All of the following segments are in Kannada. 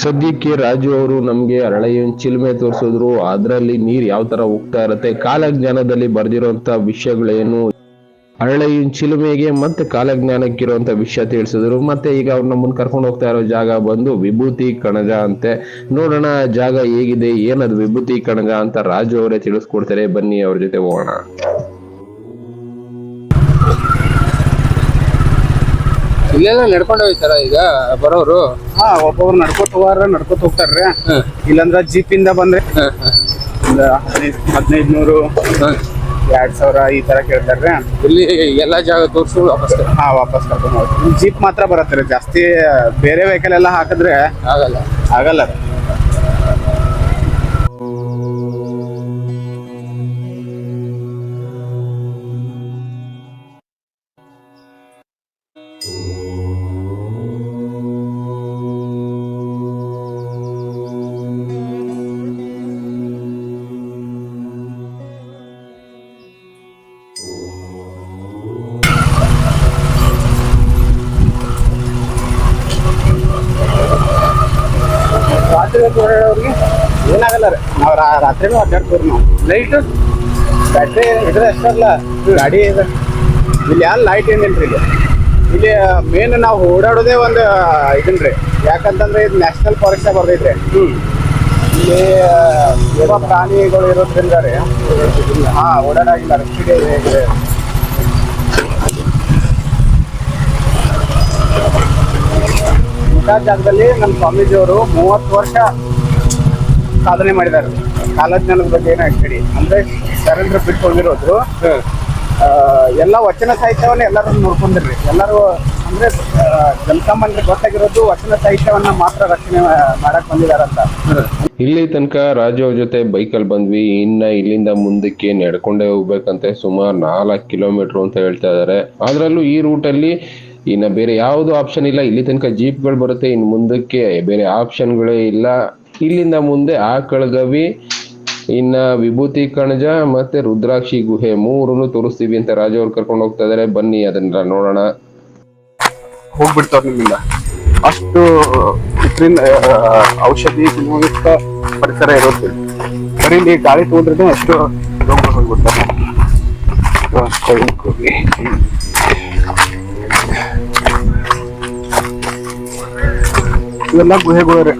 ಸದ್ಯಕ್ಕೆ ರಾಜು ಅವರು ನಮ್ಗೆ ಅರಳೆಯನ್ ಚಿಲ್ಮೆ ತೋರಿಸಿದ್ರು. ಅದರಲ್ಲಿ ನೀರ್ ಯಾವ ತರ ಹೋಗ್ತಾ ಇರತ್ತೆ, ಕಾಲಜ್ಞಾನದಲ್ಲಿ ಬರ್ದಿರೋಂತ ವಿಷಯಗಳೇನು? ಅರಳೆಯನ್ ಚಿಲುಮೆಗೆ ಮತ್ತೆ ಕಾಲಜ್ಞಾನಕ್ಕಿರುವಂತ ವಿಷಯ ತಿಳಿಸಿದ್ರು. ಮತ್ತೆ ಈಗ ಅವ್ರು ನಮ್ಮನ್ನ ಕರ್ಕೊಂಡು ಹೋಗ್ತಾ ಇರೋ ಜಾಗ ಬಂದು ವಿಭೂತಿ ಕಣಜ ಅಂತೆ. ನೋಡೋಣ ಜಾಗ ಹೇಗಿದೆ, ಏನದು ವಿಭೂತಿ ಕಣಜ ಅಂತ ರಾಜು ಅವರೇ ತಿಳಿಸ್ಕೊಡ್ತಾರೆ. ಬನ್ನಿ ಅವ್ರ ಜೊತೆ ಹೋಗೋಣ. ಇಲ್ಲೆಲ್ಲ ನಡ್ಕೊಂಡು ಹೋಗ್ತಾರ ಈಗ ಬರೋರು? ಹಾ ಒಬ್ಬೊಬ್ರು ನಡ್ಕೊತ ಹೋಗಾರ ನಡ್ಕೊತ ಹೋಗ್ತಾರ್ರಿ. ಇಲ್ಲಂದ್ರ ಜೀಪ್ ಇಂದ ಬಂದ್ರೆ ಒಂದ್ ಹದಿನೈದ್ ಹದಿನೈದು ನೂರು ಎರಡ್ ಸಾವಿರ ಈ ತರ ಕೇಳ್ತಾರ್ರಿ. ಇಲ್ಲಿ ಎಲ್ಲಾ ಜಾಗ ತೋರಿಸು ವಾಪಸ್ ಹಾ ವಾಪಸ್ ಕರ್ಕೊಂಡು ಹೋಗ್ತೀವಿ. ಜೀಪ್ ಮಾತ್ರ ಬರತ್ರಿ ಜಾಸ್ತಿ ಬೇರೆ ವೆಹಿಕಲ್ ಎಲ್ಲ ಹಾಕಿದ್ರೆ ಆಗಲ್ಲ. ಆಗಲ್ಲ. ರಾತ್ರಿ ಹೊತ್ತು ಓಡಾಡೋರ್ಗೆ ಏನಾಗಲ್ಲ ರೀ. ನಾವು ರಾತ್ರಿನೂ ಅಡ್ಡಾಡ್ತೀವಿ ನಾವು. ಲೈಟು ಬ್ಯಾಟ್ರಿ ಇದ್ರೆ ಅಷ್ಟಲ್ಲ ಗಾಡಿ ಇದೆ. ಇಲ್ಲಿ ಯಾರು ಲೈಟ್ ಏನಿಲ್ಲ ರೀ ಇಲ್ಲಿ? ಇಲ್ಲಿ ಮೇನ್ ನಾವು ಓಡಾಡೋದೇ ಒಂದು ಇದನ್ ರೀ. ಯಾಕಂತಂದ್ರೆ ಇದು ನ್ಯಾಷನಲ್ ಫಾರೆಸ್ಟ್ ಬರ್ದೈತೆ ಇಲ್ಲಿ ಏನೋ ಪ್ರಾಣಿಗಳು ಇರೋದ್ರಿಂದ ರೀ. ಹಾ ಓಡಾಡಾಗಿಲ್ಲ ರಕ್ಷಣೆ ಇಂಥ ಜಾಗದಲ್ಲಿ ನಮ್ಮ ಸ್ವಾಮೀಜಿಯವರು ಮೂವತ್ತು ವರ್ಷ ಸಾಧನೆ ಮಾಡಿದ್ದಾರೆ. ಕಾಲಜ್ಞಾನದ ಬಗ್ಗೆ ಏನೋ ಆಕ್ಚುಲಿ ಅಂದ್ರೆ ಶರಣರು ಬಿಟ್ಟು ಹೋಗಿರೋದು ಎಲ್ಲ ವಚನ ಸಾಹಿತ್ಯವನ್ನ ಎಲ್ಲರೂ ನೋಡ್ಕೊಂಡಿರ್ರಿ. ಎಲ್ಲರೂ ಅಂದ್ರೆ ಜನಸಾಮಾನ್ಯರು ಜನಸಾಮಾನ್ಯರಿಗೆ ಗೊತ್ತಾಗಿರೋದು ವಚನ ಸಾಹಿತ್ಯವನ್ನ ಮಾತ್ರ ರಕ್ಷಣೆ ಮಾಡಕ್ ಬಂದಿದಾರಂತ ಇಲ್ಲಿ ತನಕ ರಾಜು ಅವ್ರ ಜೊತೆ ಬೈಕಲ್ಲಿ ಬಂದ್ವಿ. ಇನ್ನ ಇಲ್ಲಿಂದ ಮುಂದಕ್ಕೆ ನಡ್ಕೊಂಡೇ ಹೋಗ್ಬೇಕಂತೆ. ಸುಮಾರು ನಾಲ್ಕು ಕಿಲೋಮೀಟರ್ ಅಂತ ಹೇಳ್ತಾ ಇದಾರೆ. ಅದ್ರಲ್ಲೂ ಈ ರೂಟಲ್ಲಿ ಇನ್ನ ಬೇರೆ ಯಾವುದು ಆಪ್ಷನ್ ಇಲ್ಲ. ಇಲ್ಲಿ ತನಕ ಜೀಪ್ಗಳು ಬರುತ್ತೆ, ಇನ್ನು ಮುಂದಕ್ಕೆ ಬೇರೆ ಆಪ್ಷನ್ಗಳೇ ಇಲ್ಲ. ಇಲ್ಲಿಂದ ಮುಂದೆ ಆಕಳಗವಿ ಇನ್ನ ವಿಭೂತಿ ಕಣಜ ಮತ್ತೆ ರುದ್ರಾಕ್ಷಿ ಗುಹೆ ಮೂರನ್ನು ತೋರಿಸ್ತೀವಿ ಅಂತ ರಾಜ ಅವ್ರು ಕರ್ಕೊಂಡು ಹೋಗ್ತಾ ಇದಾರೆ. ಬನ್ನಿ ಅದನ್ನ ನೋಡೋಣ. ಹೋಗ್ಬಿಡ್ತಾರೆ ನಿಮ್ಮಿಂದ. ಅಷ್ಟು ಇದರಿಂದ ಔಷಧಿ ಗುಣಯುಕ್ತ ಪರಿಸರ ಇರುತ್ತೆ. ಬರೀ ಗಾಳಿ ತಗೊಂಡ್ರೆ ಅಷ್ಟು ಹೋಗ್ಬಿಡ್ತಾರೆ ಇವೆಲ್ಲ ಗುಹೆಗಳು ರೀ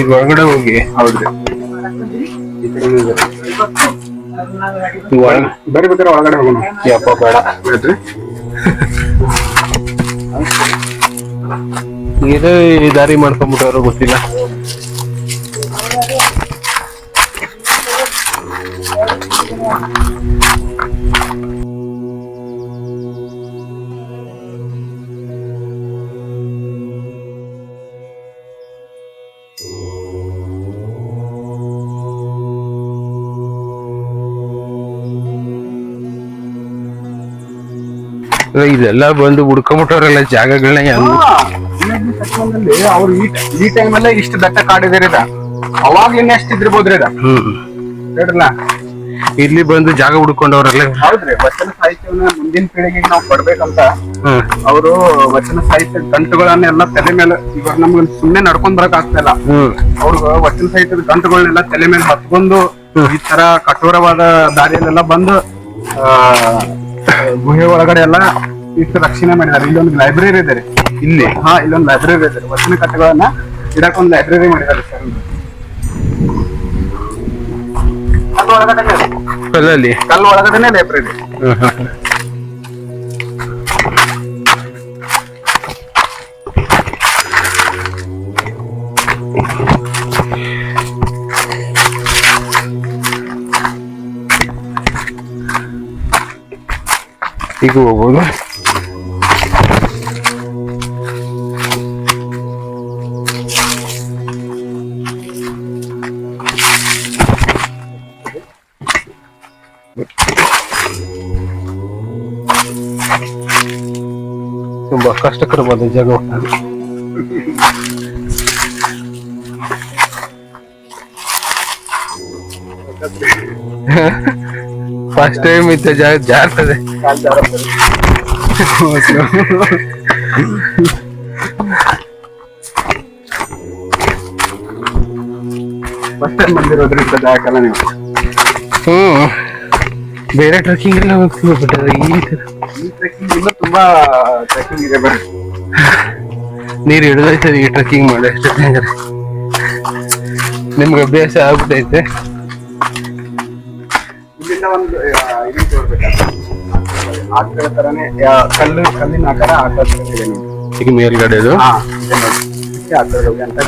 ಇದು ಒಳಗಡೆ ಹೋಗಿ. ಹೌದ್ರಿ. ಬರೀ ಬೇಕಾದ್ರೆ ಒಳಗಡೆ ಹೋಗೋಣ. ಯಪ್ಪ ಬೇಡ. ಬೇಡ್ರಿ ಇದು ದಾರಿ ಮಾಡ್ಕೊಂಡ್ಬಿಟ್ಟವ್ರು ಗೊತ್ತಿಲ್ಲ. ಇದೆಲ್ಲ ಬಂದು ಹುಡ್ಕೊಂಬಿಟ್ಟವ್ರಲ್ಲ ಜಾಗಗಳನ್ನ ಯಾರು ಅವ್ರು ಈ ಈ ಟೈಮಲ್ಲೇ ಇಷ್ಟು ಬೆಟ್ಟ ಕಾಡಿದಾರೆ ಅವಾಗ ಇನ್ನ ಎಷ್ಟು ಇದ್ದಿರ್ಬೋದ್ರಿ ಇದ? ಹ್ಮ್. ಹೇಳ್ರಲ್ಲ. ಇಲ್ಲಿ ಬಂದು ಜಾಗ ಹುಡ್ಕೊಂಡವ್ರಲ್ಲ? ಹೌದ್ರಿ ವಚನ ಸಾಹಿತ್ಯವನ್ನ ಮುಂದಿನ ಪೀಳಿಗೆಗೆ ನಾವು ಕೊಡ್ಬೇಕಂತ ಅವರು ವಚನ ಸಾಹಿತ್ಯ ಗಂಟುಗಳನ್ನೆಲ್ಲ ತಲೆ ಮೇಲೆ ಇವಾಗ ನಮ್ಗೆ ಸುಮ್ನೆ ನಡ್ಕೊಂಡ್ ಬರಕ್ ಆಗ್ತಾ ಇಲ್ಲ. ಹ್ಮ್. ಅವ್ರು ವಚನ ಸಾಹಿತ್ಯದ ಗಂಟುಗಳನ್ನೆಲ್ಲ ತಲೆ ಮೇಲೆ ಹತ್ಕೊಂಡು ಈ ತರ ಕಠೋರವಾದ ದಾರಿಯಲ್ಲೆಲ್ಲ ಬಂದು ಆ ಗುಹೆ ಒಳಗಡೆ ಎಲ್ಲ ಇಷ್ಟು ರಕ್ಷಣೆ ಮಾಡಿದ್ದಾರೆ. ಇಲ್ಲೊಂದು ಲೈಬ್ರರಿ ಇದೆ ಇಲ್ಲಿ? ಹಾ ಇಲ್ಲೊಂದು ಲೈಬ್ರರಿ ಇದೆ ವಚನ ಕಥೆಗಳನ್ನ ಇಡಕ್ ಒಂದು ಲೈಬ್ರರಿ ಮಾಡಿದ್ದಾರೆ ಸರ್. ಕಲ್ಲು ಒಳಗಡೆನೆ ಅದು. ಅಲ್ಲಲ್ಲಿ ಕಲ್ಲು ಒಳಗಡೆನೆ ಲೈಬ್ರರಿ ಹ್ಮ್ ಹ್ಮ್ ಈಗ ಹೋಗ್ಬೋದು ತುಂಬಾ ಕಷ್ಟಕರವಾದ ಜಾಗ ಫಸ್ಟ್ ಟೈಮ್ ಇತ್ತು ಜಾ ಜಾರ್ತದೆ. ಫಸ್ಟ್ ಟೈಮ್ ಬಂದಿರೋದ್ರಿಂದ ಜಾಗಲ್ಲ ನೀವು? ಹ್ಮ್. ಬೇರೆ ಟ್ರೆಕ್ಕಿಂಗ್ ಎಲ್ಲ ಹೋಗ್ತೀವಿ ಈ ಟ್ರೆಕ್ಕಿಂಗ್ ಇನ್ನೂ ತುಂಬಾ ಟ್ರೆಕ್ಕಿಂಗ್ ಇದೆ ಬರೀ ನೀರು ಹಿಡಿದೈತೆ ಈ ಟ್ರೆಕ್ಕಿಂಗ್ ಮಾಡಿ ಅಷ್ಟೇ ನಿಮ್ಗೆ ಅಭ್ಯಾಸ ಆಗ್ಬಿಟ್ಟೈತೆ ಒಂದು ಇದು ತೋರ್ಬೇಕಾಗ್ತದೆ. ಆಕಳ ತರನೇ ಆ, ಕಲ್ಲು ಕಲ್ಲಿನ ಆಕಾರ ಈಗ ಇದೆ ಆಕಳ ಅಂತ.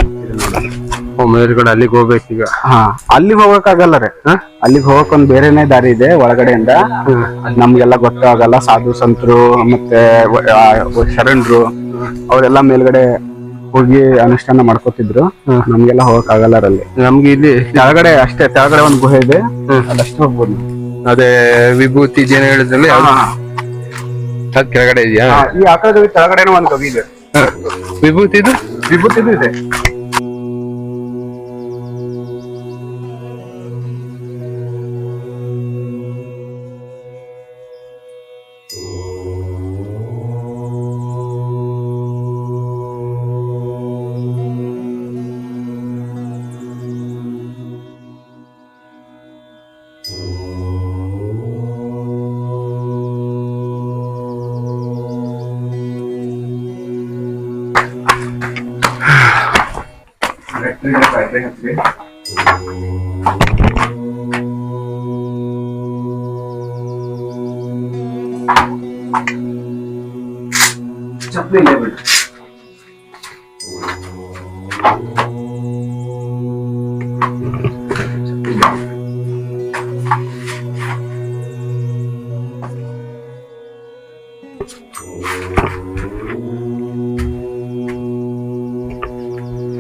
ಓ, ಮೇಲ್ಗಡೆ ಅಲ್ಲಿಗೆ ಹೋಗ್ಬೇಕೀಗ? ಹಾ ಅಲ್ಲಿಗೆ ಹೋಗಕ್ಕಾಗಲ್ಲ ರೀ. ಅಲ್ಲಿಗೆ ಹೋಗಕ್ ಒಂದ್ ಬೇರೆನೆ ದಾರಿ ಇದೆ ಒಳಗಡೆಯಿಂದ. ನಮಗೆಲ್ಲ ಗೊತ್ತಾಗಲ್ಲ ಸಾಧು ಸಂತರು ಮತ್ತೆ ಶರಣರು ಅವರೆಲ್ಲ ಮೇಲ್ಗಡೆ ಹೋಗಿ ಅನುಷ್ಠಾನ ಮಾಡ್ಕೋತಿದ್ರು. ನಮ್ಗೆಲ್ಲ ಹೋಗಕ್ ಆಗಲ್ಲ ಅಲ್ಲಿ ನಮ್ಗೆ ಇಲ್ಲಿ ಕೆಳಗಡೆ ಅಷ್ಟೇ ಕೆಳಗಡೆ ಒಂದ್ ಗುಹೆ ಇದೆ. ಅಲ್ಲಷ್ಟೇ ಹೋಗ್ಬೋದು. ಅದೇ ವಿಭೂತಿ ಜನ ಹೇಳಿದ್ರಲ್ಲಿ ಯಾವ್ದು ಅದ್. ಕೆಳಗಡೆ ಇದೆಯಾ? ಈ ಆಕಳದ ಕೆಳಗಡೆನೂ ಒಂದ್ ವಿಭೂತಿ ಇದೆ. ವಿಭೂತಿ ಇದು? ಇದೆ. ಚಪ್ಪಲಿ ಇಲ್ಲೇ ಬಿಡು.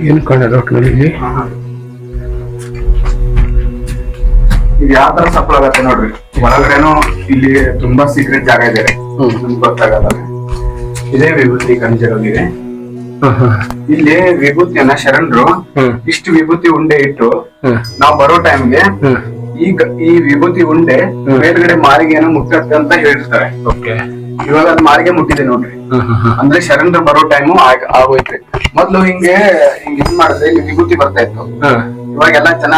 ಏನ್ ಕಾಣಲ್ಲ ಒಟ್ನಲ್ಲಿ ಇಲ್ಲಿ? ಇದು ಯಾವ ತರ ಸಫಲ ಆಗತ್ತೆ ನೋಡ್ರಿ? ಒಳಗಡೆನೂ ಇಲ್ಲಿ ತುಂಬಾ ಸೀಕ್ರೆಟ್ ಜಾಗ ಇದೆ. ಗೊತ್ತಾಗಲ್ಲ. ಇದೇ ವಿಭೂತಿ ಕಂಜರೋಗಿದೆ ಇಲ್ಲಿ ವಿಭೂತಿಯನ್ನ ಶರಣರು ಇಷ್ಟು ವಿಭೂತಿ ಉಂಡೆ ಇಟ್ಟು ನಾವು ಬರೋ ಟೈಮ್ಗೆ. ಈಗ ಈ ವಿಭೂತಿ ಉಂಡೆ ಮೇಲ್ಗಡೆ ಮಾರಿಗೆನ ಮುಟ್ಟತ್ತೆ ಅಂತ ಹೇಳಿರ್ತಾರೆ. ಓಕೆ. ಇವಾಗ ಅದ್ ಮಾರಿಗೆ ಮುಟ್ಟಿದೆ ನೋಡ್ರಿ. ಅಂದ್ರೆ ಶರಣರು ಬರೋ ಟೈಮು ಆಗೋಯ್ತ್ರಿ. ಮೊದ್ಲು ಹಿಂಗೆ ಹಿಂಗ್ ಇದ್ ಮಾಡಿದ್ರೆ ಇಲ್ಲಿ ವಿಭೂತಿ ಬರ್ತಾ ಇತ್ತು. ಇವಾಗೆಲ್ಲ ಜನ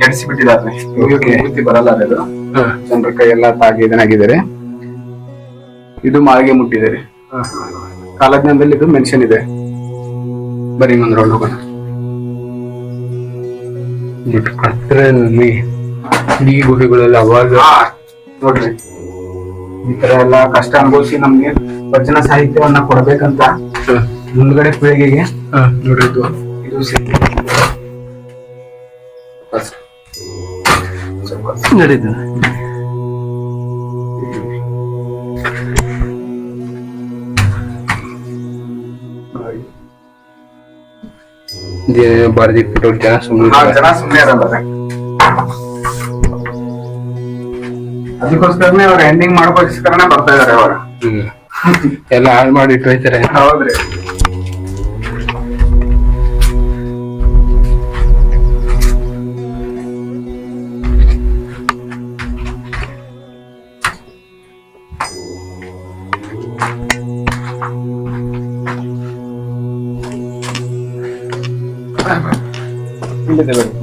ಕೆಡಿಸಿ ಬಿಟ್ಟಿದ್ದಾರೆ ವಿಭೂತಿ ಬರಲ್ಲ ಅದು. ಜನರ ಕೈ ಎಲ್ಲ ತಾಗಿ ಇದನ್ನಾಗಿದ್ದಾರೆ. ಇದು ಮಾರಿಗೆ ಮುಟ್ಟಿದೆ ರೀ. ಕಾಲಜ್ಞಾನದಲ್ಲಿ ಇದು ಮೆನ್ಷನ್ ಇದೆ. ಬರೀ ಒಂದ್ ರೌಂಡ್ ಹೋಗೋಣ. ಈ ಗುಹೆಗಳೆಲ್ಲ ಅವಾಗ ನೋಡ್ರಿ. ಈ ತರ ಎಲ್ಲ ಕಷ್ಟ ಅನುಭವಿಸಿ ನಮ್ಗೆ ವಚನ ಸಾಹಿತ್ಯವನ್ನ ಕೊಡ್ಬೇಕಂತ ಮುಂದ್ಗಡೆ ಪೀಳಿಗೆಗೆ. ನೋಡ್ರಿ ಇದು ಇದೇನೇನೋ ಬರ್ದಿಟ್ಬಿಟ್ಟು ಜನ ಹಾ, ಸುಮ್ಮನೆ ಜನ ಸುಮ್ಮನೆ. ಅದಕ್ಕೋಸ್ಕರನೇ ಅವ್ರ ಎಂಡಿಂಗ್ ಮಾಡ್ಕೋಸ್ಕರನೇ ಬರ್ತಾ ಇದಾರೆ ಅವರು. ಎಲ್ಲ ಹಾಳು ಮಾಡಿ ಇಟ್ಟೋಯ್ತಾರೆ ಹೌದ್ರಿ.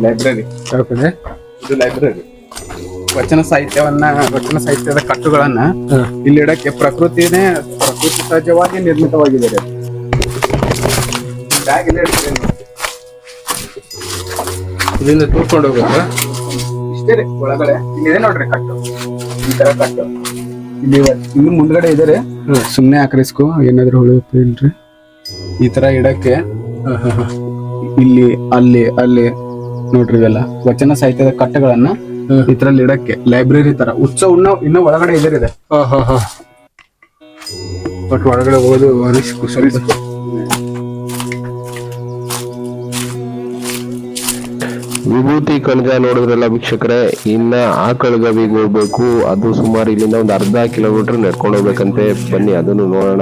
ಲೈಬ್ರರಿ ಇದು? ಲೈಬ್ರರಿ ವಚನ ಸಾಹಿತ್ಯವನ್ನ ವಚನ ಸಾಹಿತ್ಯದ ಕಟ್ಟುಗಳನ್ನ ಇಲ್ಲಿಡಕ್ಕೆ ಪ್ರಕೃತಿನೇ ಪ್ರಕೃತಿ ಸಹಜವಾಗಿ ನಿರ್ಮಿತವಾಗಿದೆ ಇಲ್ಲಿಂದ ತೂಕೊಂಡು ಹೋಗ್ಬೇಕು ಇಷ್ಟೇ ರೀ ಒಳಗಡೆ. ಇಲ್ಲಿದೆ ನೋಡ್ರಿ ಕಟ್ಟು. ಈ ತರ ಕಟ್ಟು. ಇಲ್ಲಿ ಇನ್ನು ಮುಂದ್ಗಡೆ ಇದೆ ರೀ ಸುಮ್ನೆ ಆಕರಿಸ್ಕೋ ಏನಾದ್ರು ಹೊಳಿಯಪ್ಪ ಇಲ್ರಿ. ಈ ತರ ಇಡಕ್ಕೆ ಇಲ್ಲಿ ಅಲ್ಲಿ ಅಲ್ಲಿ ನೋಡ್ರಿ ಇವೆಲ್ಲ. ವಚನ ಸಾಹಿತ್ಯದ ಕಟ್ಟೆಗಳನ್ನ ಇದ್ರಲ್ಲಿ ಇಡಕ್ಕೆ ಲೈಬ್ರರಿ ತರ. ಉತ್ಸವ ಇನ್ನು ಇನ್ನೂ ಒಳಗಡೆ ಇದೆ ಇದೆ ಹಾ ಹಾ ಹಾ. ಬಟ್ ಒಳಗಡೆ ಹೋಗೋದು ರಿಸ್ಕ್ ಸರಿ ವಿಭೂತಿ ಕಣಜ ನೋಡಿದ್ರಲ್ಲ ವೀಕ್ಷಕರೇ ಇನ್ನ ಆ ಆಕಳಗವಿಗೆ ಹೋಗ್ಬೇಕು ಅದು ಸುಮಾರು ಇಲ್ಲಿಂದ ಒಂದು ಅರ್ಧ ಕಿಲೋಮೀಟರ್ ನಡ್ಕೊಂಡು ಹೋಗ್ಬೇಕಂತೆ. ಬನ್ನಿ ಅದನ್ನು ನೋಡೋಣ.